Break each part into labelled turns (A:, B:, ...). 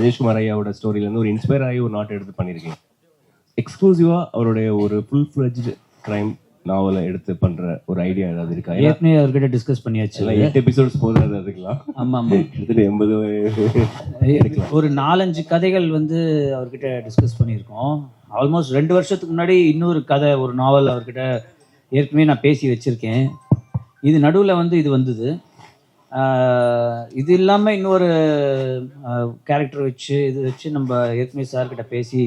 A: ராஜேஷ்குமார் ஐயாவோட ஸ்டோரியிலேருந்து ஒரு இன்ஸ்பயர் ஆகி ஒரு நாட் எடுத்து பண்ணியிருக்கீங்க. எக்ஸ்க்ளூசிவாக அவருடைய ஒரு ஃபுல் ஃப்ளெஜ்டு க்ரைம் நாவலை எடுத்து பண்ணுற ஒரு ஐடியா ஏதாவது இருக்கா?
B: ஏற்கனவே அவர்கிட்ட டிஸ்கஸ் பண்ணியாச்சு.
A: எட்டு எபிசோட்ஸ் போதாது அதுக்கெல்லாம்
B: ஆமா ஆமா.
A: கிட்டத்தட்ட எண்பது
B: ஒரு நாலஞ்சு கதைகள் வந்து அவர்கிட்ட டிஸ்கஸ் பண்ணியிருக்கோம். ஆல்மோஸ்ட் ரெண்டு வருஷத்துக்கு முன்னாடி இன்னொரு கதை ஒரு நாவல் அவர்கிட்ட ஏற்கனவே நான் பேசி வச்சிருக்கேன். இது நடுவில் வந்து இது வந்தது. இது இல்லாமல் இன்னொரு கேரக்டர் வச்சு இது வச்சு நம்ம ஏற்கனவே சார்கிட்ட பேசி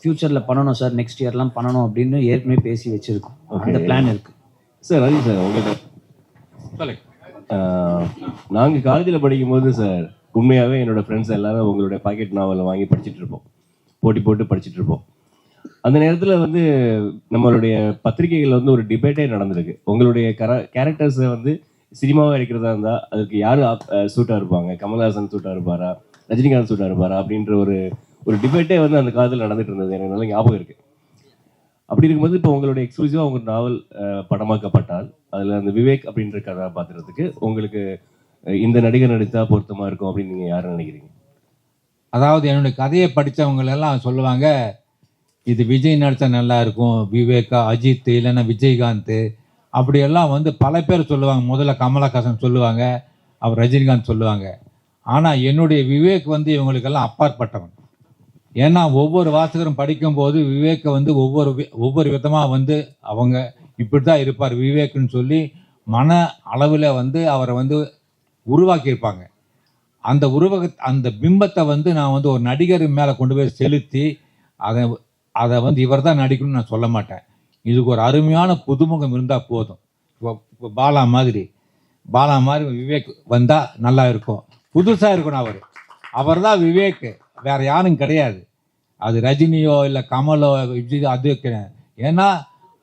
B: ஃப்யூச்சரில் பண்ணணும் சார் நெக்ஸ்ட் இயர்லாம் பண்ணணும் அப்படின்னு ஏற்கனவே பேசி வச்சுருக்கோம். அந்த பிளான் இருக்குது
A: சார் ரவி சார் உங்கள்கிட்ட நாங்கள் காலேஜில் படிக்கும்போது சார் உண்மையாகவே என்னோட ஃப்ரெண்ட்ஸ் எல்லாரும் உங்களுடைய பாக்கெட் நாவலை வாங்கி படிச்சுட்டு இருப்போம். போட்டி போட்டு படிச்சுட்டு இருப்போம். அந்த நேரத்தில் வந்து நம்மளுடைய பத்திரிகைகள் வந்து ஒரு டிபேட்டே நடந்திருக்கு. உங்களுடைய கர கேரக்டர்ஸை வந்து சினிமாவாக எடுக்கிறதா இருந்தால் அதுக்கு யார் சூட்டாக இருப்பாங்க? கமல்ஹாசன் சூட்டாக இருப்பாரா? ரஜினிகாந்த் சூட்டாக இருப்பாரா? அப்படின்ற ஒரு ஒரு டிபேட்டே வந்து அந்த காலத்தில் நடந்துட்டு இருந்தது. எனக்கு நல்ல ஞாபகம் இருக்குது அப்படி இருக்கும்போது இப்போ உங்களுடைய எக்ஸ்க்ளூசிவாக உங்கள் நாவல் படமாக்கப்பட்டால் அதில் அந்த விவேக் அப்படின்ற கதாபாத்திரத்துக்கு உங்களுக்கு இந்த நடிகர் நடித்தா பொருத்தமாக இருக்கும் அப்படின்னு நீங்கள் யார் நினைக்கிறீங்க?
C: அதாவது என்னுடைய கதையை படித்தவங்களெல்லாம் சொல்லுவாங்க இது விஜய் நடித்தா நல்லா இருக்கும். விவேகா அஜித் இல்லைன்னா விஜயகாந்த் அப்படியெல்லாம் வந்து பல பேர் சொல்லுவாங்க. முதல்ல கமலஹாசன் சொல்லுவாங்க அவர் ரஜினிகாந்த் சொல்லுவாங்க. ஆனால் என்னுடைய விவேக் வந்து இவங்களுக்கெல்லாம் அப்பாற்பட்டவன். ஏன்னா ஒவ்வொரு வாசகரும் படிக்கும்போது விவேக்கை வந்து ஒவ்வொரு வி- ஒவ்வொரு விதமாக வந்து அவங்க இப்படி தான் இருப்பார் விவேக்குன்னு சொல்லி மன அளவில் வந்து அவரை வந்து உருவாக்கியிருப்பாங்க. அந்த உருவக அந்த பிம்பத்தை வந்து நான் வந்து ஒரு நடிகர் மேலே கொண்டு போய் செலுத்தி அதை அதை வந்து இவர் தான் நடிக்கணும்னு நான் சொல்ல மாட்டேன். இதுக்கு ஒரு அருமையான புதுமுகம் இருந்தால் போதும். இப்போ இப்போ பாலா மாதிரி. பாலா மாதிரி விவேக் வந்தால் நல்லா இருக்கும். புதுசாக இருக்கணும் அவர். அவர் தான் விவேக் வேற யாரும் கிடையாது. அது ரஜினியோ இல்லை கமலோ விஜய் அது கிடையாது ஏன்னா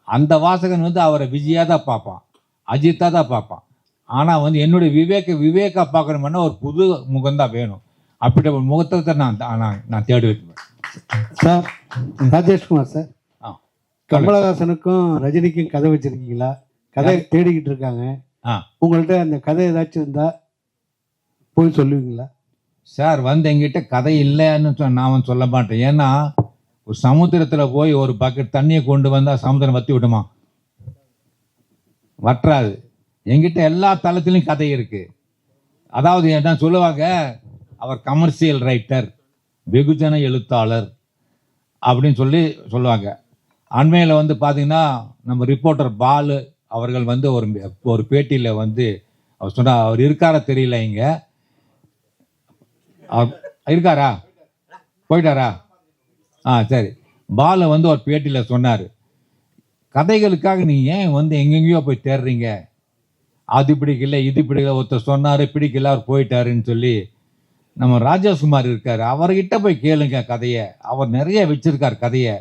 C: அந்த வாசகன் வந்து அவரை விஜயாக தான் பார்ப்பான். அஜித்தாக தான் பார்ப்பான். ஆனால் வந்து என்னுடைய விவேக விவேக்காக பார்க்கணும்னா ஒரு புது முகம்தான் வேணும். அப்படி ஒரு முகத்தை நான் நான் நான் தேடி வைப்பேன்.
D: Sir Rajeshkumar sir. கமலஹாசனுக்கும் ரஜினிக்கும் கதை வச்சிருக்கீங்களா? கதை தேடிக்கிட்டு இருக்காங்க.
C: ஆ.
D: உங்கள்ட்ட அந்த கதை ஏதாச்சும் இருந்தா போய் சொல்லுவீங்களா?
C: சார் வந்து எங்கிட்ட கதை இல்லைன்னு நான் சொல்ல மாட்டேன். ஏன்னா ஒரு சமுத்திரத்தில் போய் ஒரு பக்கெட் தண்ணியை கொண்டு வந்தால் சமுத்திரம் வத்தி விடுமா? வற்றாது. எங்கிட்ட எல்லா தளத்திலையும் கதை இருக்கு. அதாவது என்ன சொல்லுவாங்க? அவர் கமர்ஷியல் ரைட்டர் வெகுஜன எழுத்தாளர் அப்படின்னு சொல்லி சொல்லுவாங்க. அண்மையில் வந்து பார்த்தீங்கன்னா நம்ம ரிப்போர்ட்டர் பாலு அவர்கள் வந்து ஒரு ஒரு பேட்டியில் வந்து அவர் சொன்னார் அவர் இருக்காரா தெரியல இங்கே? இருக்காரா? போயிட்டாரா? ஆ சரி. பாலு வந்து ஒரு பேட்டியில் சொன்னார் கதைகளுக்காக நீங்கள் ஏன் வந்து எங்கெங்கேயோ போய் தேடுறீங்க? அது பிடிக்கல இது பிடிக்கல ஒருத்தர் சொன்னார் பிடிக்கல அவர் போயிட்டாருன்னு சொல்லி நம்ம ராஜேஷ்குமார் இருக்கார். அவர்கிட்ட போய் கேளுங்க கதையை. அவர் நிறைய வச்சிருக்கார் கதையை.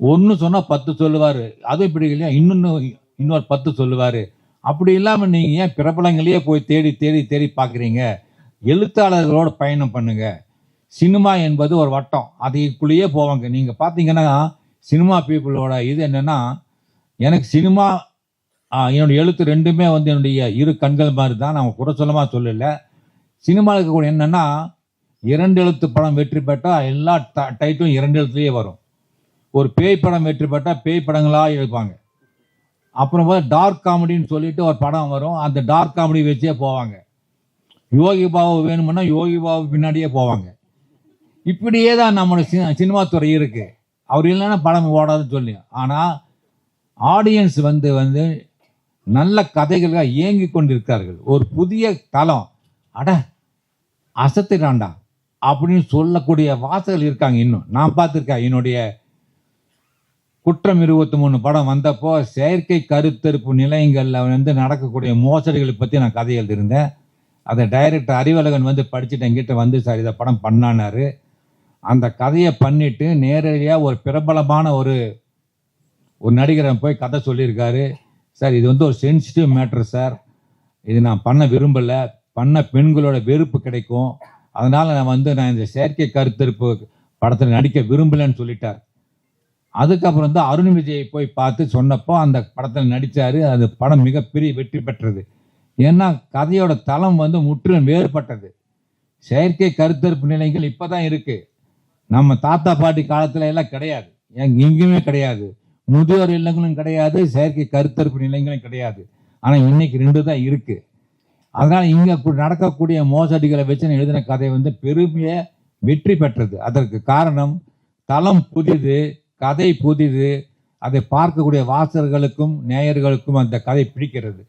C: ஒன்று சொன்னால் பத்து சொல்லுவார். அதுவும் இல்லையா? இன்னொன்று இன்னொரு பத்து சொல்லுவார். அப்படி இல்லாமல் நீங்கள் ஏன் பிரபலங்களையே போய் தேடி தேடி தேடி பார்க்குறீங்க எழுத்தாளர்களோட பயணம் பண்ணுங்க. சினிமா என்பது ஒரு வட்டம். அதுக்குள்ளேயே போவாங்க. நீங்கள் பார்த்தீங்கன்னா சினிமா பீப்புளோட இது என்னென்னா எனக்கு சினிமா என்னுடைய எழுத்து ரெண்டுமே வந்து என்னுடைய இரு கண்கள் மாதிரி தான் நான் குறை சொல்லமாக சொல்லலை. சினிமாவுக்கு கூட என்னென்னா இரண்டு எழுத்து படம் வெற்றி பெற்றால் எல்லா ட- டைட்டிலும் இரண்டு எழுத்துலேயே வரும். ஒரு பேய் படம் வெற்றி பெற்றால் பேய் படங்களாக எழுப்பாங்க அப்புறம் வந்து டார்க் காமெடின்னு சொல்லிட்டு ஒரு படம் வரும். அந்த டார்க் காமெடி வச்சே போவாங்க. யோகி பாபு வேணும்னா யோகி பாபு பின்னாடியே போவாங்க. இப்படியே தான் நம்மளோட சினி சினிமா துறை இருக்குது அவர் இல்லைன்னா படம் ஓடாதுன்னு சொல்லி. ஆனால் ஆடியன்ஸ் வந்து வந்து நல்ல கதைகளாக இயங்கி கொண்டிருக்கிறார்கள். ஒரு புதிய தளம். அட அசத்துறான்டா அப்படின்னு சொல்லக்கூடிய வாசகர்கள் இருக்காங்க இன்னும். நான் பார்த்துருக்கேன். என்னுடைய குற்றம் இருபத்தி மூணு படம் வந்தப்போ செயற்கை கருத்தரிப்பு நிலையங்களில் வந்து நடக்கக்கூடிய மோசடிகளை பற்றி நான் கதை எழுதியிருந்தேன். அதை டைரக்டர் அறிவழகன் வந்து படிச்சுட்டு என்கிட்ட வந்து சார் இதை படம் பண்ணானாரு அந்த கதையை பண்ணிட்டு நேரடியாக ஒரு பிரபலமான ஒரு ஒரு நடிகரை போய் கதை சொல்லியிருக்காரு. சார் இது வந்து ஒரு சென்சிட்டிவ் மேட்ரு சார். இது நான் பண்ண விரும்பலை. பண்ண பெண்களோட வெறுப்பு கிடைக்கும். அதனால் நான் வந்து நான் இந்த செயற்கை கருத்தரிப்பு படத்தில் நடிக்க விரும்பலைன்னு சொல்லிட்டார். அதுக்கப்புறம் தான் அருண் விஜயை போய் பார்த்து சொன்னப்போ அந்த படத்தில் நடித்தார் அது படம் மிகப்பெரிய வெற்றி பெற்றது. ஏன்னா கதையோட தளம் வந்து முற்றிலும் வேறுபட்டது. செயற்கை கருத்தரிப்பு இப்போ தான் இருக்குது நம்ம தாத்தா பாட்டி காலத்துல எல்லாம் கிடையாது. எங்கேயுமே கிடையாது. முதியோர் இல்லங்களும் கிடையாது செயற்கை கருத்தரிப்பு நிலையங்களும் கிடையாது. ஆனால் இன்னைக்கு ரெண்டு தான் இருக்குது அதனால் இங்கே நடக்கக்கூடிய மோசடிகளை வச்சு நான் எழுதின கதை வந்து பெருமையை வெற்றி பெற்றது. அதற்கு காரணம் தளம் புதிது கதை புதிது. அதை பார்க்கக்கூடிய வாசகர்களுக்கும் நேயர்களுக்கும் அந்த கதை பிடிக்கிறது.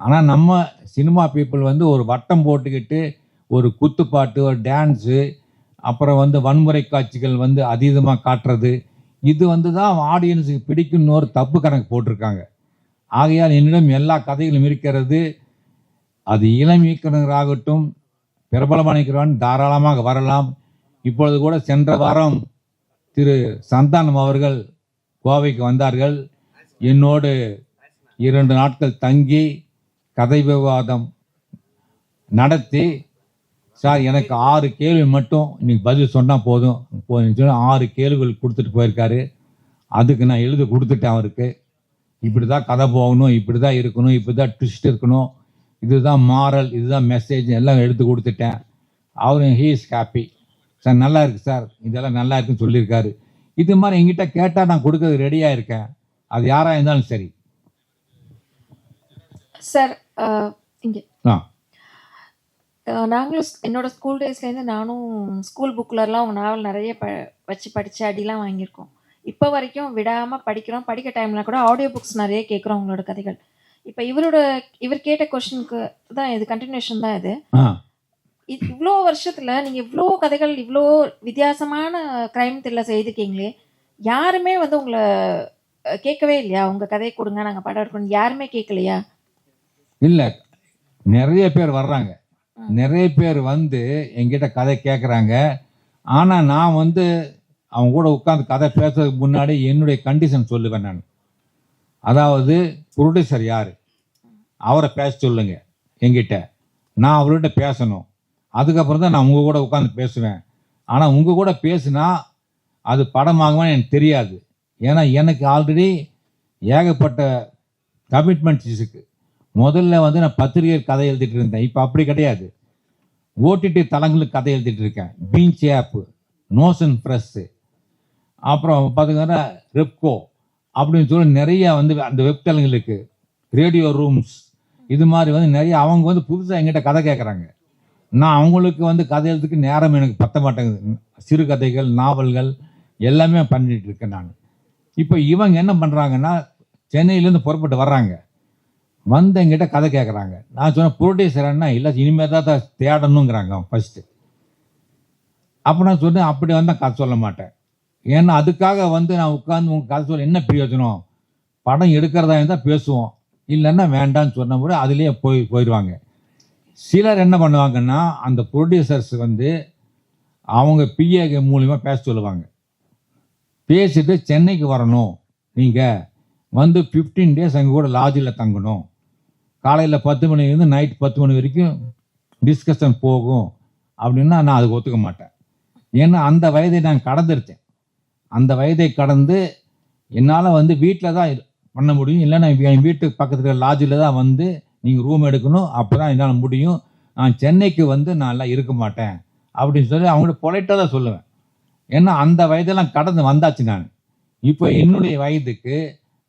C: ஆனால் நம்ம சினிமா பீப்புள் வந்து ஒரு வட்டம் போட்டுக்கிட்டு ஒரு குத்துப்பாட்டு ஒரு டான்ஸு அப்புறம் வந்து வன்முறை காட்சிகள் வந்து அதீதமாக காட்டுறது. இது வந்து தான் ஆடியன்ஸுக்கு பிடிக்கும்னு ஒரு தப்பு கணக்கு போட்டிருக்காங்க. ஆகையால் என்னிடம் எல்லா கதைகளும் இருக்கிறது. அது இளம் இயக்குநராகட்டும் பிரபலமான தாராளமாக வரலாம். இப்பொழுது கூட சென்ற வாரம் திரு சந்தானம் அவர்கள் கோவைக்கு வந்தார்கள். என்னோடு இரண்டு நாட்கள் தங்கி கதை விவாதம் நடத்தி சார் எனக்கு ஆறு கேள்வி மட்டும் இன்னைக்கு பதில் சொன்னால் போதும் போதுன்னு சொல்லி ஆறு கேள்விகள் கொடுத்துட்டு போயிருக்காரு. அதுக்கு நான் எழுதி கொடுத்துட்டேன் அவருக்கு. இப்படி தான் கதை போகணும் இப்படி தான் இருக்கணும் இப்படி தான் ட்விஸ்ட் இருக்கணும். இதுதான் மாரல் இதுதான் மெசேஜ் எல்லாம் எடுத்து கொடுத்துட்டேன். அவரும் ஹீ இஸ் ஹாப்பி சார் நல்லா இருக்கு சார். இதெல்லாம் நல்லா இருக்குன்னு சொல்லியிருக்காரு. இது மாதிரி எங்கிட்ட கேட்டால் நான் கொடுக்கறது ரெடியாக இருக்கேன். அது யாராக இருந்தாலும் சரி.
E: சார் இங்க.
C: ஆ.
E: நாங்களும் என்னோட ஸ்கூல் டேஸ்லேருந்து நானும் ஸ்கூல் புக்லலாம் உங்கள் நாவல் நிறைய ப வச்சு படித்து அடிலாம் வாங்கியிருக்கோம். இப்போ வரைக்கும் விடாமல் படிக்கிறோம். படிக்க டைமில் கூட ஆடியோ புக்ஸ் நிறைய கேட்குறோம் உங்களோட கதைகள். இப்போ இவரோட இவர் கேட்ட கொஷனுக்கு தான் இது கண்டினியூஷன் தான் இது. இவ்வளோ வருஷத்தில் நீங்கள் இவ்வளோ கதைகள் இவ்வளோ வித்தியாசமான க்ரைம் த்ரில்லர் செய்திருக்கீங்களே யாருமே வந்து உங்களை கேட்கவே இல்லையா? உங்கள் கதையை கொடுங்க நாங்கள் படம் எடுக்கணும் யாருமே கேட்கலையா?
C: இல்லை. நிறைய பேர் வர்றாங்க. நிறைய பேர் வந்து என்கிட்ட கதை கேட்குறாங்க. ஆனால் நான் வந்து அவங்க கூட உட்காந்து கதை பேசுறதுக்கு முன்னாடி என்னுடைய கண்டிஷன் சொல்லுவேன் நான். அதாவது ப்ரொடியூசர் யார்? அவரை பேச சொல்லுங்க. என்கிட்ட. நான் அவர்கிட்ட பேசணும். அதுக்கப்புறம் தான் நான் உங்கள் கூட உட்காந்து பேசுவேன். ஆனால் உங்கள் கூட பேசுனா அது படமாகுமான்னு எனக்கு தெரியாது. ஏன்னா எனக்கு ஆல்ரெடி ஏகப்பட்ட கமிட்மெண்ட்ஸ் இருக்குது முதல்ல வந்து நான் பத்திரிகை கதை எழுதிட்டு இருந்தேன். இப்போ அப்படி கிடையாது. ஓடிடி தளங்களுக்கு கதை எழுதிட்டு இருக்கேன். பீஞ்ச் ஆப்பு நோசன் ப்ரெஸ்ஸு அப்புறம் பார்த்தீங்கன்னா ரெப்கோ அப்படின்னு சொல்லி நிறைய வந்து அந்த வெப்தளங்களுக்கு ரேடியோ ரூம்ஸ் இது மாதிரி வந்து நிறைய அவங்க வந்து புதுசாக எங்கிட்ட கதை கேட்குறாங்க நான் அவங்களுக்கு வந்து கதை எழுதுக்கு நேரம் எனக்கு பத்த மாட்டேங்குது. சிறுகதைகள் நாவல்கள் எல்லாமே பண்ணிட்டு இருக்கேன் நான். இப்போ இவங்க என்ன பண்ணுறாங்கன்னா சென்னையிலேருந்து புறப்பட்டு வர்றாங்க. வந்து எங்கிட்ட கதை கேட்குறாங்க நான் சொன்னேன் ப்ரொடியூசர் இல்லை இனிமேல் தான் தேடணுங்கிறாங்க அவன் ஃபஸ்ட்டு அப்போ நான் சொன்னேன் அப்படி வந்தால் கதை சொல்ல மாட்டேன். ஏன்னா அதுக்காக வந்து நான் உட்காந்து உங்க கதை சொல்ல என்ன பிரயோஜனம்? படம் எடுக்கிறதா இருந்தால் பேசுவோம். இல்லைன்னா வேண்டாம்னு சொன்ன கூட அதுலேயே போய் போயிடுவாங்க சிலர் என்ன பண்ணுவாங்கன்னா அந்த ப்ரொடியூசர்ஸ் வந்து அவங்க பிஏ மூலிமா பேச சொல்லுவாங்க. பேசிட்டு சென்னைக்கு வரணும். நீங்கள் வந்து ஃபிஃப்டீன் டேஸ் அங்கே கூட லாட்ஜில் தங்கணும். காலையில் பத்து மணிலேருந்து நைட் பத்து மணி வரைக்கும் டிஸ்கஷன் போகும். அப்படின்னா நான் அதுக்கு ஒத்துக்க மாட்டேன். ஏன்னா அந்த வயதை நான் கடந்துருச்சேன். அந்த வயதை கடந்து என்னால் வந்து வீட்டில் தான் இது பண்ண முடியும். இல்லைன்னா என் வீட்டுக்கு பக்கத்தில் லாட்ஜில் தான் வந்து நீங்கள் ரூம் எடுக்கணும் அப்போ தான் என்னால் முடியும். நான் சென்னைக்கு வந்து நான் எல்லாம் இருக்க மாட்டேன். அப்படின்னு சொல்லி அவங்கள்ட்ட பொலைட்டாக தான் சொல்லுவேன். ஏன்னா அந்த வயதெல்லாம் கடந்து வந்தாச்சு நான். இப்போ என்னுடைய வயதுக்கு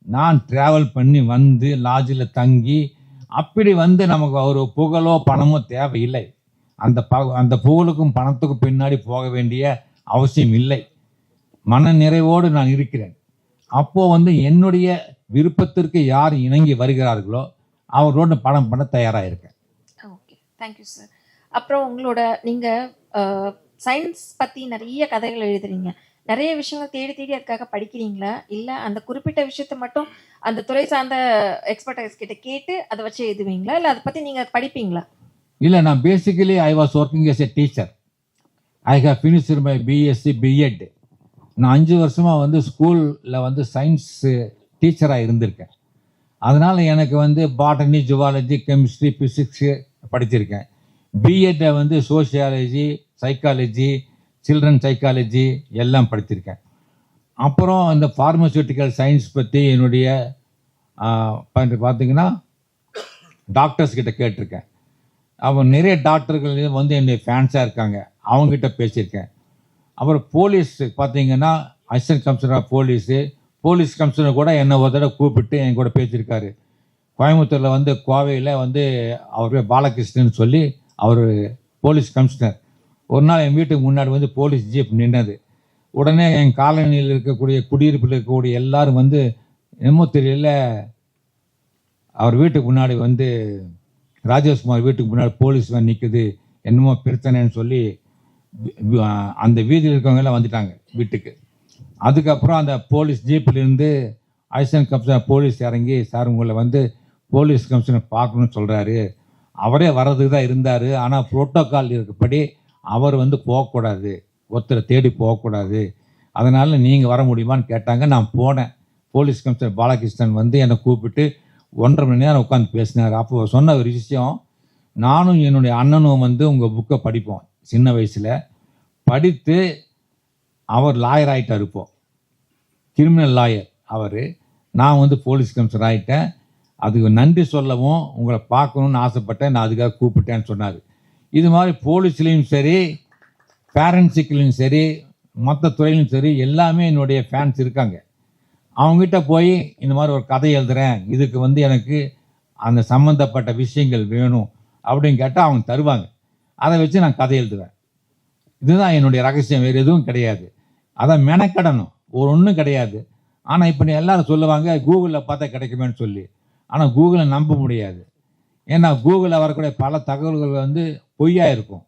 C: நான் ட்ராவல் பண்ணி வந்து லாட்ஜில் தங்கி அப்படி வந்து நமக்கு ஒரு புகழோ பணமோ தேவையில்லை. அந்த ப அந்த புகழுக்கும் பணத்துக்கும் பின்னாடி போக வேண்டிய அவசியம் இல்லை. மன நிறைவோடு நான் இருக்கிறேன். அப்போது வந்து என்னுடைய விருப்பத்திற்கு யார் இணங்கி வருகிறார்களோ அவரோட படம் பண்ண தயாராக இருக்கேன்
E: ஓகே தேங்க்யூ சார் அப்புறம் உங்களோட நீங்கள் சயின்ஸ் பற்றி நிறைய கதைகள் எழுதுறீங்க. நிறைய விஷயங்கள் தேடி தேடி அதுக்காக படிக்கிறீங்களா? இல்லை அந்த குறிப்பிட்ட விஷயத்த மட்டும் அந்த துறை சார்ந்த எக்ஸ்பர்டைஸ் கிட்ட கேட்டு அதை வச்சு எழுதுவீங்களா? இல்லை அதை பற்றி நீங்கள் படிப்பீங்களா?
C: இல்லை நான் basically I was working as a teacher I have finished my BSc BEd நான் அஞ்சு வருஷமாக வந்து ஸ்கூலில் வந்து சயின்ஸ் டீச்சராக இருந்திருக்கேன். அதனால் எனக்கு வந்து பாட்டனி ஜுவாலஜி கெமிஸ்ட்ரி ஃபிசிக்ஸு படிச்சிருக்கேன். பிஎட்டை வந்து சோஷியாலஜி சைக்காலஜி சில்ட்ரன் சைக்காலஜி எல்லாம் படிச்சிருக்கேன். அப்புறம் இந்த ஃபார்மசூட்டிக்கல் சயின்ஸ் பற்றி என்னுடைய ஆ, பார்த்தீங்கன்னா டாக்டர்ஸ் கிட்ட கேட்டிருக்கேன். அப்புறம் நிறைய டாக்டர்கள் வந்து என்னுடைய ஃபேன்ஸாக இருக்காங்க. அவங்ககிட்ட பேசியிருக்கேன். அப்புறம் போலீஸ் பார்த்தீங்கன்னா assistant commissioner of police police commissioner கூட என்னை ஒரு தடவை கூப்பிட்டு என் கூட பேசியிருக்காரு. கோயம்புத்தூரில் வந்து கோவையில் வந்து அவர் பாலகிருஷ்ணன் சொல்லி அவர் போலீஸ் கமிஷனர். ஒரு நாள் என் வீட்டுக்கு முன்னாடி வந்து போலீஸ் ஜீப் நின்னது. உடனே என் காலனியில் இருக்கக்கூடிய குடியிருப்பில் இருக்கக்கூடிய எல்லாரும் வந்து என்னமோ தெரியல அவர் வீட்டுக்கு முன்னாடி வந்து ராஜேஷ்குமார் வீட்டுக்கு முன்னாடி போலீஸ் வந்து நிற்குது என்னமோ பிரச்சனைன்னு சொல்லி அந்த வீதியில் இருக்கவங்க எல்லாம் வந்துட்டாங்க வீட்டுக்கு. அதுக்கப்புறம் அந்த போலீஸ் ஜீப்லேருந்து அசிஸ்டன்ட் கமிஷனர் போலீஸ் இறங்கி சார் உங்களை வந்து போலீஸ் கமிஷனர் பார்க்கணும்னு சொல்கிறாரு அவரே வர்றதுக்கு தான் இருந்தார். ஆனால் ப்ரோட்டோக்கால் இருக்கப்படி அவர் வந்து போகக்கூடாது. ஒருத்தரை தேடி போகக்கூடாது. அதனால் நீங்கள் வர முடியுமான்னு கேட்டாங்க. நான் போனேன். போலீஸ் கமிஷனர் பாலகிருஷ்ணன் வந்து என்னை கூப்பிட்டு ஒன்றரை மணி நேரம் உட்காந்து பேசினார். அப்போ சொன்ன ஒரு விஷயம் நானும் என்னுடைய அண்ணனும் வந்து உங்கள் புக்கை படிப்போம். சின்ன வயசில். படித்து அவர் லாயர் ஆகிட்டார் இப்போது கிரிமினல் லாயர் அவர் நான் வந்து போலீஸ் கமிஷனர் ஆகிட்டேன் அதுக்கு நன்றி சொல்லவும் உங்களை பார்க்கணுன்னு ஆசைப்பட்டேன். நான் அதுக்காக கூப்பிட்டேன்னு சொன்னார். இது மாதிரி போலீஸ்லேயும் சரி பேரண்ட்ஸுக்குலையும் சரி மற்ற துறையிலும் சரி எல்லாமே என்னுடைய ஃபேன்ஸ் இருக்காங்க. அவங்ககிட்ட போய் இந்த மாதிரி ஒரு கதை எழுதுகிறேன் இதுக்கு வந்து எனக்கு அந்த சம்மந்தப்பட்ட விஷயங்கள் வேணும் அப்படின்னு கேட்டால் அவங்க தருவாங்க. அதை வச்சு நான் கதை எழுதுவேன். இதுதான் என்னுடைய ரகசியம் வேறு எதுவும் கிடையாது. அதை மெனக்கடணும். ஒரு ஒன்றும் கிடையாது. ஆனால் இப்போ எல்லாரும் சொல்லுவாங்க கூகுளில் பார்த்தா கிடைக்குமேன்னு சொல்லி. ஆனால் கூகுளை நம்ப முடியாது. ஏன்னா கூகுளில் வரக்கூடிய பல தகவல்கள் வந்து பொய்யாக இருக்கும்.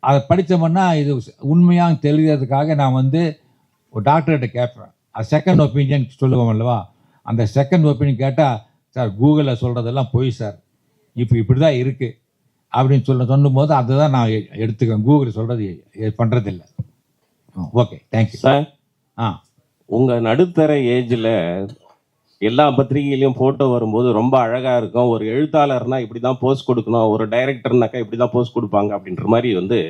C: அதை படித்தோம்னா இது உண்மையாக தெரிகிறதுக்காக நான் வந்து ஒரு டாக்டர்கிட்ட கேட்பேன். அது செகண்ட் ஒப்பீனியன் சொல்லுவோம் அல்லவா? அந்த செகண்ட் ஒப்பீனியன் கேட்டால் சார் கூகுளில் சொல்கிறதெல்லாம் பொய் சார். இப்போ இப்படி தான் இருக்குது அப்படின்னு சொல்ல சொல்லும்போது அதுதான் நான் எ- எடுத்துக்குவேன் கூகுள் சொல்கிறது பண்ணுறதில்ல ஓகே தேங்க்யூ
F: சார்
C: ஆ.
F: உங்க நடுத்தர ஏஜ்ல எல்லா பத்திரிகையிலயும் போட்டோ வரும்போது ரொம்ப அழகா இருக்கும். ஒரு எழுத்தாளர்னா இப்படிதான் போஸ்ட் கொடுக்கணும். ஒரு டைரக்டர்னாக்கா இப்படிதான் போஸ்ட் கொடுப்பாங்க அப்படின்ற மாதிரி வந்து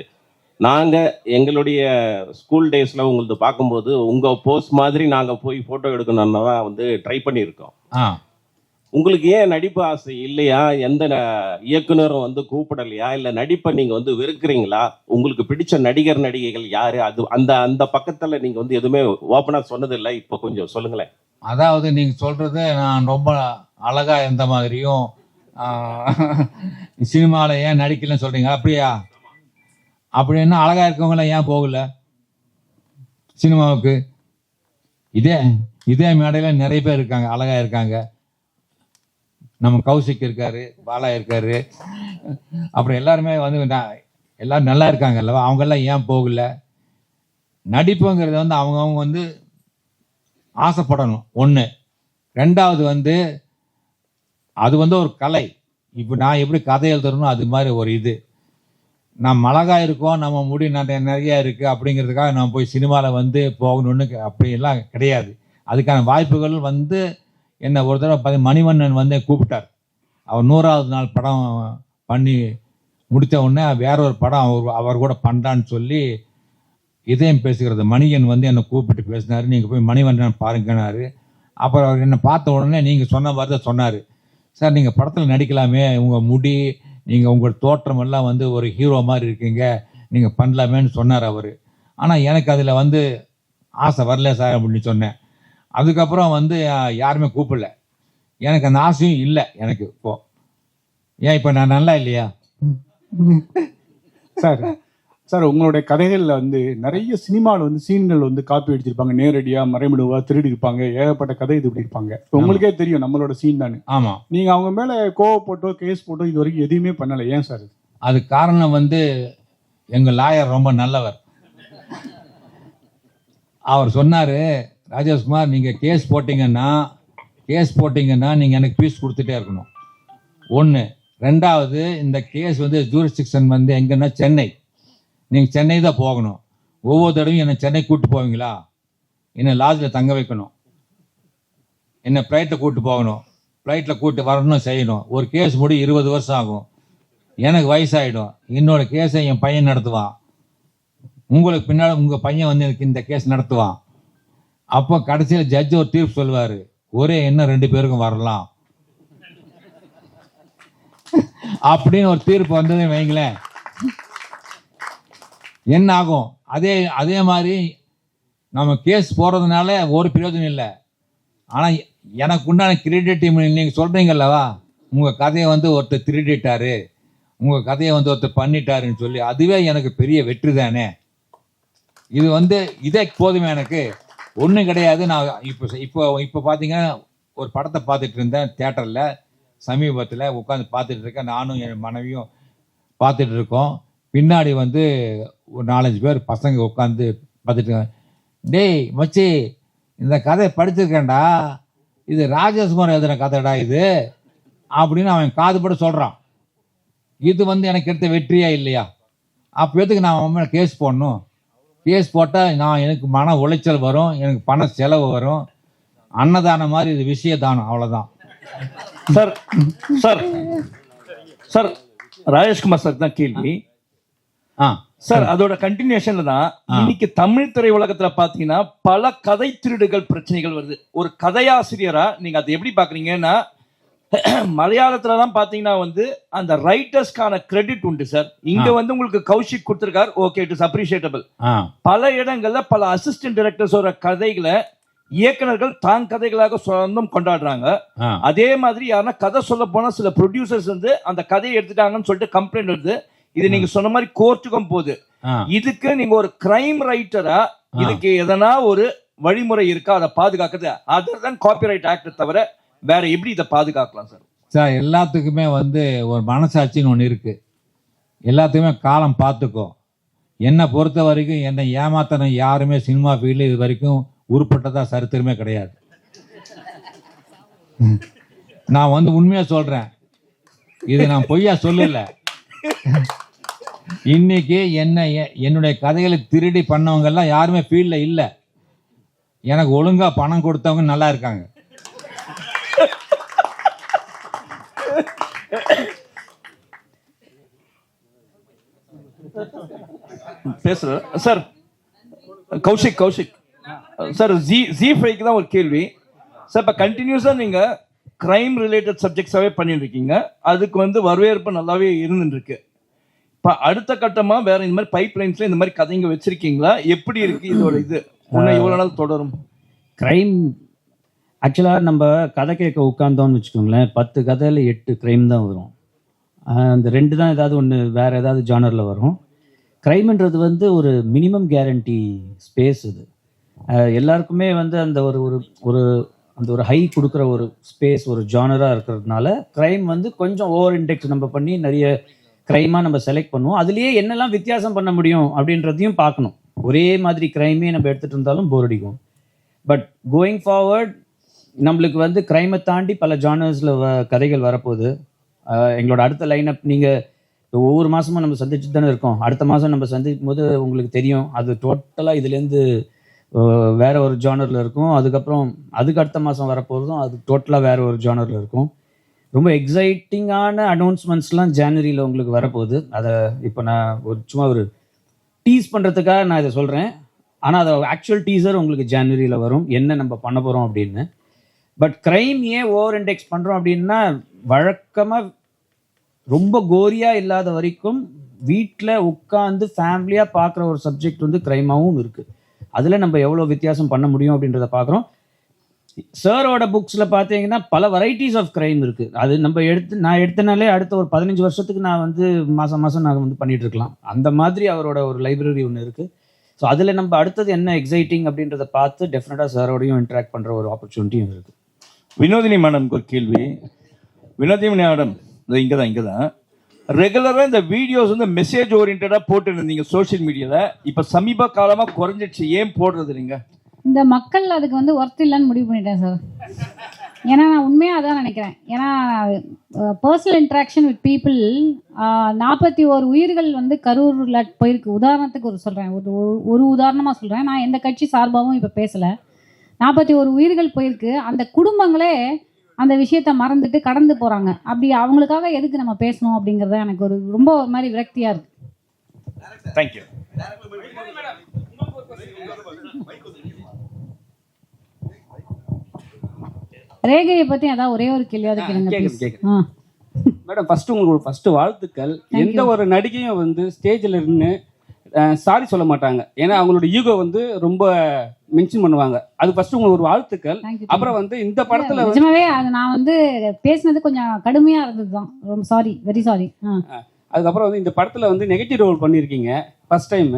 F: நாங்க எங்களுடைய ஸ்கூல் டேஸ்ல உங்களது பார்க்கும்போது உங்க போஸ்ட் மாதிரி நாங்க போய் போட்டோ எடுக்கணும்னு தான் வந்து ட்ரை பண்ணியிருக்கோம்.
C: ஆ.
F: உங்களுக்கு ஏன் நடிப்பு ஆசை இல்லையா? எந்த ந- இயக்குனரும் வந்து கூப்பிடலையா? இல்லை நடிப்பை நீங்கள் வந்து வெறுக்கிறீங்களா? உங்களுக்கு பிடிச்ச நடிகர் நடிகைகள் யாரு? அது அந்த அந்த பக்கத்தில் நீங்கள் வந்து எதுவுமே ஓப்பனாக சொன்னதில்லை. இப்போ கொஞ்சம் சொல்லுங்களேன்.
C: அதாவது நீங்கள் சொல்கிறது நான் ரொம்ப அழகாக எந்த மாதிரியும் சினிமாவில் ஏன் நடிக்கலன்னு சொல்கிறீங்க அப்படியா? அப்படின்னா அழகாக இருக்கவங்களாம் ஏன் போகல? சினிமாவுக்கு? இதே இதே மேடையில் நிறைய பேர் இருக்காங்க அழகாக இருக்காங்க. நம்ம கௌசிக் இருக்காரு பாலா இருக்காரு. அப்புறம் எல்லாருமே வந்து நான் எல்லாரும் நல்லா இருக்காங்க அல்லவா? அவங்கெல்லாம் ஏன் போகல? நடிப்புங்கிறது வந்து அவங்கவுங்க வந்து ஆசைப்படணும். ஒன்று ரெண்டாவது வந்து அது வந்து ஒரு கலை. இப்போ நான் எப்படி கதை எழுதுறனோ அது மாதிரி ஒரு இது. நான் அழகா இருக்கோம் நம்ம முடி நிறைய நிறைய இருக்குது அப்படிங்கிறதுக்காக நம்ம போய் சினிமாவில் வந்து போகணும்னு அப்படிலாம் அப்படியெல்லாம் கிடையாது. அதுக்கான வாய்ப்புகள் வந்து என்னை ஒரு தடவை பார்த்து மணிவண்ணன் வந்து கூப்பிட்டார். அவர் நூறாவது நாள் படம் பண்ணி முடித்த உடனே வேற ஒரு படம் அவர் அவர் கூட பண்ணுறான்னு சொல்லி இதயம் பேசுகிறது. மணியன் வந்து என்னை கூப்பிட்டு பேசினார். நீங்கள் போய் மணிவண்ணன் பாருங்கனாரு அப்புறம் அவர் என்னை பார்த்த உடனே நீங்கள் சொன்ன மாதிரி தான் சொன்னார். சார் நீங்கள் படத்தில் நடிக்கலாமே. உங்கள் முடி நீங்கள் உங்கள் தோற்றம் எல்லாம் வந்து ஒரு ஹீரோ மாதிரி இருக்கீங்க. நீங்கள் பண்ணலாமேன்னு சொன்னார் அவர். ஆனால் எனக்கு அதில் வந்து ஆசை வரல சார் அப்படின்னு சொன்னேன். அதுக்கப்புறம் வந்து யாருமே கூப்பிடல. எனக்கு அந்த ஆசையும் இல்லை எனக்கு இப்போ. ஏன் இப்போ நான் நல்லா இல்லையா?
G: சார் சார் உங்களுடைய கதைகள்ல வந்து நிறைய சினிமாவில் வந்து சீன்கள் வந்து காப்பி அடிச்சிருப்பாங்க. நேரடியா மறைமுடுவா திருடி இருப்பாங்க ஏகப்பட்ட கதை இது இப்ப உங்களுக்கே தெரியும் நம்மளோட சீன் தானே.
C: ஆமாம்
G: நீங்க அவங்க மேல கோவப்பட்டோ கேஸ் போட்டோ இது வரைக்கும் எதுவுமே பண்ணல. ஏன் சார்?
C: அது காரணம் வந்து எங்கள் லாயர் ரொம்ப நல்லவர். அவர் சொன்னார் ராஜேஷ்குமார் நீங்கள் கேஸ் போட்டிங்கன்னா கேஸ் போட்டிங்கன்னா நீங்கள் எனக்கு ஃபீஸ் கொடுத்துட்டே இருக்கணும். ஒன்று ரெண்டாவது இந்த கேஸ் வந்து ஜூரிஸ்டிக்ஷன் வந்து எங்கன்னா சென்னை. நீங்கள் சென்னை தான் போகணும். ஒவ்வொரு தடவையும் என்னை சென்னை கூப்பிட்டு போவீங்களா? என்னை லாட்ஜில் தங்க வைக்கணும். என்னை ஃப்ளைட்டில் கூப்பிட்டு போகணும். ஃப்ளைட்டில் கூப்பிட்டு வரணும் செய்யணும். ஒரு கேஸ் முடி இருபது வருஷம் ஆகும். எனக்கு வயசாயிடும். என்னோட கேஸை என் பையன் நடத்துவான். உங்களுக்கு பின்னால் உங்கள் பையன் வந்து எனக்கு இந்த கேஸ் நடத்துவான். அப்போ கடைசியில் ஜட்ஜ் ஒரு தீர்ப்பு சொல்லுவார். ஒரே என்ன ரெண்டு பேருக்கும் வரலாம். அப்படின்னு ஒரு தீர்ப்பு வந்ததுன்னு வைங்களேன். என்ன ஆகும்? அதே அதே மாதிரி நம்ம கேஸ் போடுறதுனால ஒரு பிரயோஜனம் இல்லை. ஆனால் எனக்கு உண்டான கிரெடிட் நீங்கள் சொல்கிறீங்கல்லவா உங்கள் கதையை வந்து ஒருத்தர் திருடிட்டாரு. உங்கள் கதையை வந்து ஒருத்தர் பண்ணிட்டாருன்னு சொல்லி அதுவே எனக்கு பெரிய வெற்றி தானே. இது வந்து இதே போதுமே எனக்கு. ஒன்றும் கிடையாது. நான் இப்போ இப்போ இப்போ பார்த்தீங்கன்னா ஒரு படத்தை பார்த்துட்டு இருந்தேன் தேட்டரில் சமீபத்தில் உட்காந்து பார்த்துட்டு இருக்கேன். நானும் என் மனைவியும் பார்த்துட்டு இருக்கோம். பின்னாடி வந்து ஒரு நாலஞ்சு பேர் பசங்க உட்காந்து பார்த்துட்டு டேய் மச்சி இந்த கதை படிச்சிருக்கேன்டா. இது ராஜேஷ்குமார் எழுதுன கதைடா இது அப்படின்னு அவன் காதுபட சொல்கிறான் இது வந்து எனக்கு எடுத்த வெற்றியா இல்லையா? அப்போ எதுக்கு நான் அவன் மேலே கேஸ் போடணும்? கேஸ் போட்டால் நான் எனக்கு மன உளைச்சல் வரும் எனக்கு பண செலவு வரும். அன்னதானம் மாதிரி இது விஷயதானம் அவ்வளோதான்
H: sir sir sir Rajeshkumar sir தான் கேள்வி.
C: ஆ.
H: சார் அதோட கண்டினியூஷன்ல தான் இன்னைக்கு தமிழ் திரை உலகத்துல பாத்தீங்கன்னா பல கதை திருடுகள் பிரச்சனைகள் வருது. ஒரு கதையாசிரியரா நீங்க அதை எப்படி பாக்குறீங்கன்னா மலையாளத்துல தான் பாத்தீங்கன்னா வந்து அந்த ரைட்டர்ஸ்க்கான கிரெடிட் உண்டு சார் இங்க. வந்து உங்களுக்கு கௌஷிக் கொடுத்திருக்கார். ஓகே இட் இஸ் அப்ரிஷியேட்டபிள் பல இடங்கள்ல பல அசிஸ்டன்ட் டைரக்டர்ஸோட கதைகளை இயக்குனர்கள் தான் கதைகளாக சொந்தம் கொண்டாடுறாங்க. அதே மாதிரி யாருன்னா கதை சொல்ல போனா சில ப்ரொடியூசர்ஸ் வந்து அந்த கதையை எடுத்துட்டாங்கன்னு சொல்லிட்டு கம்ப்ளைண்ட் வருது. இது நீங்க சொன்ன மாதிரி கோர்ட்டுக்கும் போகுது. இதுக்கு நீங்க ஒரு கிரைம் ரைட்டரா இதுக்கு எதனா ஒரு வழிமுறை இருக்கா? அதை பாதுகாக்கிறது அதர் தான் காப்பிரைட் ஆக்ட் தவிர வேற எப்படி இதை பாதுகாக்கலாம் சார்?
C: சார் எல்லாத்துக்குமே வந்து ஒரு மனசாட்சின்னு ஒன்று இருக்கு. எல்லாத்துக்குமே காலம் பார்த்துக்கும் என்னை பொறுத்த வரைக்கும் என்னை ஏமாத்தின யாருமே சினிமா ஃபீல்டு இது வரைக்கும் உருப்பட்டதாக சரித்திரமே கிடையாது. நான் வந்து உண்மையாக சொல்கிறேன் இது நான் பொய்யா சொல்லல. இன்னைக்கு என்ன என்னுடைய கதைகளை திருடி பண்ணவங்க எல்லாம் யாருமே ஃபீல்டில் இல்லை. எனக்கு ஒழுங்காக பணம் கொடுத்தவங்க நல்லா இருக்காங்க.
H: பேசுற sir Kaushik Kaushik. Sir G G ஃபைவ்க்கு தான் ஒரு கேள்வி. சார் இப்போ கண்டினியூஸாக நீங்கள் கிரைம் ரிலேட்டட் சப்ஜெக்ட்ஸாகவே பண்ணிட்டு இருக்கீங்க அதுக்கு வந்து வரவேற்பு நல்லாவே இருந்துட்டு இருக்கு இப்போ அடுத்த கட்டமாக வேற இந்த மாதிரி பைப் லைன்ஸ்ல இந்த மாதிரி கதைங்க வச்சிருக்கீங்களா? எப்படி இருக்கு இதோட இது? இன்னும் எவ்வளோ நாள் தொடரும்.
B: க்ரைம் ஆக்சுவலாக நம்ம கதை கேட்க உட்காந்தோம்னு வச்சுக்கோங்களேன் பத்து கதையில் எட்டு க்ரைம் தான் வரும். அந்த ரெண்டு தான் ஏதாவது ஒன்று வேறு ஏதாவது ஜானரில் வரும். க்ரைம்ன்றது வந்து ஒரு மினிமம் கேரண்டி ஸ்பேஸ் இது. எல்லாருக்குமே வந்து அந்த ஒரு ஒரு ஒரு அந்த ஒரு ஹை கொடுக்குற ஒரு ஸ்பேஸ் ஒரு ஜானராக இருக்கிறதுனால க்ரைம் வந்து கொஞ்சம் ஓவர் இண்டெக்ஸ் நம்ம பண்ணி நிறைய க்ரைமாக நம்ம செலக்ட் பண்ணுவோம். அதுலேயே என்னெல்லாம் வித்தியாசம் பண்ண முடியும் அப்படின்றதையும் பார்க்கணும். ஒரே மாதிரி க்ரைமே நம்ம எடுத்துகிட்டு இருந்தாலும் போர் அடிக்கும். பட் கோயிங் ஃபார்வர்ட் நம்மளுக்கு வந்து க்ரைமை தாண்டி பல ஜானர்ஸில் வ கதைகள் வரப்போகுது. எங்களோட அடுத்த லைனப் நீங்கள் ஒவ்வொரு மாதமும் நம்ம சந்திச்சு தானே இருக்கோம். அடுத்த மாதம் நம்ம சந்திக்கும் போது உங்களுக்கு தெரியும். அது டோட்டலாக இதுலேருந்து வேற ஒரு ஜானரில் இருக்கும். அதுக்கப்புறம் அதுக்கு அடுத்த மாதம் வரப்போகிறதும் அது டோட்டலாக வேற ஒரு ஜானரில் இருக்கும். ரொம்ப எக்ஸைட்டிங்கான அனௌன்ஸ்மெண்ட்ஸ்லாம் ஜான்வரியில் உங்களுக்கு வரப்போகுது. அதை இப்போ நான் ஒரு சும்மா ஒரு டீஸ் பண்ணுறதுக்காக நான் இதை சொல்கிறேன் ஆனால் அதை ஆக்சுவல் டீசர் உங்களுக்கு ஜனவரியில் வரும். என்ன நம்ம பண்ண போகிறோம் அப்படின்னு. பட் க்ரைம் ஏன் ஓவர் இண்டெக்ஸ் பண்ணுறோம் அப்படின்னா வழக்கமாக ரொம்ப கோரியாக இல்லாத வரைக்கும் வீட்டில் உட்காந்து ஃபேமிலியாக பார்க்குற ஒரு சப்ஜெக்ட் வந்து க்ரைமாகவும் இருக்குது அதில் நம்ம எவ்வளோ வித்தியாசம் பண்ண முடியும் அப்படின்றத பார்க்குறோம். சரோட புக்ஸில் பார்த்தீங்கன்னா பல வெரைட்டிஸ் ஆஃப் க்ரைம் இருக்குது அது நம்ம எடுத்து நான் எடுத்தனாலே அடுத்த ஒரு பதினஞ்சு வருஷத்துக்கு நான் வந்து மாதம் மாதம் நான் வந்து பண்ணிகிட்டு இருக்கலாம். அந்த மாதிரி அவரோட ஒரு லைப்ரரி ஒன்று இருக்குது ஸோ அதில் நம்ம அடுத்தது என்ன எக்ஸைட்டிங் அப்படின்றத பார்த்து டெஃபினட்டாக சாரோடையும் இன்ட்ராக்ட் பண்ணுற ஒரு ஆப்பர்ச்சுனிட்டியும் இருக்குது
H: வினோதினி மேடம்க்கு ஒரு கேள்வி. வினோதினி மேடம் இங்கே தான் இங்கே தான் ரெகுலராக இந்த வீடியோஸ் வந்து மெசேஜ் ஓரியன்டாக போட்டு இருந்தீங்க சோஷியல் மீடியாவில் இப்போ சமீப காலமாக குறைஞ்சிடுச்சு. ஏன் போடுறது நீங்கள்
I: இந்த மக்கள் அதுக்கு வந்து ஒர்த் இல்லைன்னு முடிவு பண்ணிட்டேன் சார் ஏன்னா நான் உண்மையாக அதான் நினைக்கிறேன். ஏன்னா பர்சனல் இன்ட்ராக்ஷன் வித் பீப்புள் நாற்பத்தி ஒரு உயிர்கள் வந்து கரூரில் போயிருக்கு. உதாரணத்துக்கு ஒரு சொல்கிறேன் ஒரு- ஒரு உதாரணமாக சொல்கிறேன் நான் எந்த கட்சி சார்பாகவும் இப்போ பேசலை. நாற்பத்தி ஒரு உயிர்கள் போயிருக்கு. அந்த குடும்பங்களே அந்த விஷயத்த மறந்துட்டு கடந்து போகிறாங்க அப்படி அவங்களுக்காக எதுக்கு நம்ம பேசணும் அப்படிங்கிறது எனக்கு ஒரு ரொம்ப ஒரு மாதிரி விரக்தியாக இருக்குது
H: தேங்க்யூ
I: ரேகையை பற்றி அதான் ஒரே ஒரு கேள்வியாவது கேளுங்க
J: மேடம் ஃபர்ஸ்ட் உங்களுக்கு ஃபர்ஸ்ட் வாழ்த்துக்கள். எந்த. ஒரு நடிகையும் வந்து ஸ்டேஜில் நின்று சாரி சொல்ல மாட்டாங்க. ஏன்னா அவங்களோட ஈகோ வந்து ரொம்ப மென்ஷன் பண்ணுவாங்க. அது ஃபர்ஸ்ட் உங்களுக்கு ஒரு வாழ்த்துக்கள். அப்புறம் வந்து இந்த படத்துல
I: நிஜமாவே அது நான் வந்து பேசினது கொஞ்சம் கடுமையா இருந்தது தான் ரொம்ப சாரி வெரி சாரி
J: அதுக்கப்புறம் வந்து இந்த படத்துல வந்து நெகட்டிவ் ரோல் பண்ணியிருக்கீங்க ஃபர்ஸ்ட் டைம்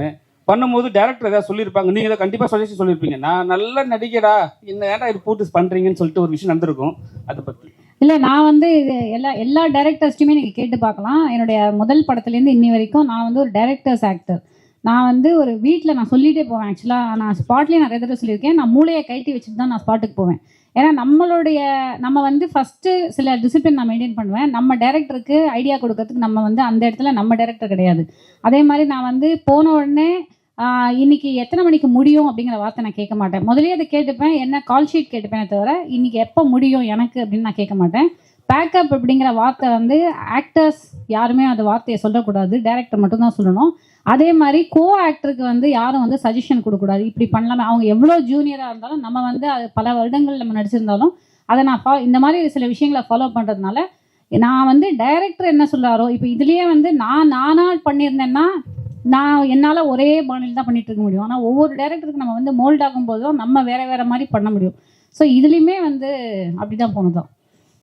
J: பண்ணும்போது டேரக்டர் ஏதாவது சொல்லியிருப்பாங்க. நீங்க ஏதாவது கண்டிப்பா சஜஷன் சொல்லியிருப்பீங்க. நான் நல்ல நடிகடா இந்த ஏன்டா இது போட்டு பண்றீங்கன்னு சொல்லிட்டு ஒரு விஷயம் நடந்திருக்கும். அதை பத்தி.
I: இல்ல நான் வந்து இது எல்லா எல்லா டைரக்டர்ஸ்ட்டுமே நீங்க கேட்டு பார்க்கலாம். என்னுடைய முதல் படத்துலேருந்து இன்னி வரைக்கும் நான் வந்து ஒரு டைரக்டர்ஸ் ஆக்டர் நான் வந்து ஒரு வீட்டில் நான் சொல்லிட்டே போவேன் ஆக்சுவலாக நான் ஸ்பாட்லேயே நிறைய தடவை சொல்லியிருக்கேன். நான் மூளையை கைட்டி வச்சுட்டு தான் நான் ஸ்பாட்டுக்கு போவேன். ஏன்னா நம்மளுடைய நம்ம வந்து ஃபஸ்ட்டு சில டிசிப்ளின் நான் மெயின்டைன் பண்ணுவேன். நம்ம டேரக்டருக்கு ஐடியா கொடுக்கறதுக்கு நம்ம வந்து அந்த இடத்துல நம்ம டேரக்டர் கிடையாது. அதே மாதிரி நான் வந்து போன உடனே இன்னைக்கு எத்தனை மணிக்கு முடியும் அப்படிங்கிற வார்த்தை நான் கேட்க மாட்டேன். முதலே அதை கேட்டுப்பேன். என்ன கால் ஷீட் கேட்டுப்பேனே தவிர இன்னைக்கு எப்போ முடியும் எனக்கு அப்படின்னு நான் கேட்க மாட்டேன். பேக்கப் அப்படிங்கிற வார்த்தை வந்து ஆக்டர்ஸ் யாருமே அந்த வார்த்தையை சொல்லக்கூடாது. டேரக்டர் மட்டும்தான் சொல்லணும். அதே மாதிரி கோ ஆக்டருக்கு வந்து யாரும் வந்து சஜஷன் கொடுக்கக்கூடாது. இப்படி பண்ணலாமே. அவங்க எவ்வளோ ஜூனியராக இருந்தாலும் நம்ம வந்து அது பல வருடங்கள் நம்ம நடிச்சிருந்தாலும் அதை நான் ஃபா இந்த மாதிரி சில விஷயங்களை ஃபாலோ பண்ணுறதுனால நான் வந்து டைரக்டர் என்ன சொல்கிறாரோ இப்போ இதுலேயே வந்து நான் நானாக பண்ணியிருந்தேன்னா நான் என்னால் ஒரே பாணியில் தான் பண்ணிட்டு இருக்க முடியும். ஆனால் ஒவ்வொரு டைரக்டருக்கு நம்ம வந்து மோல்ட் ஆகும்போதும் நம்ம வேற வேற மாதிரி பண்ண முடியும். ஸோ இதுலேயுமே வந்து அப்படி தான் போனதும்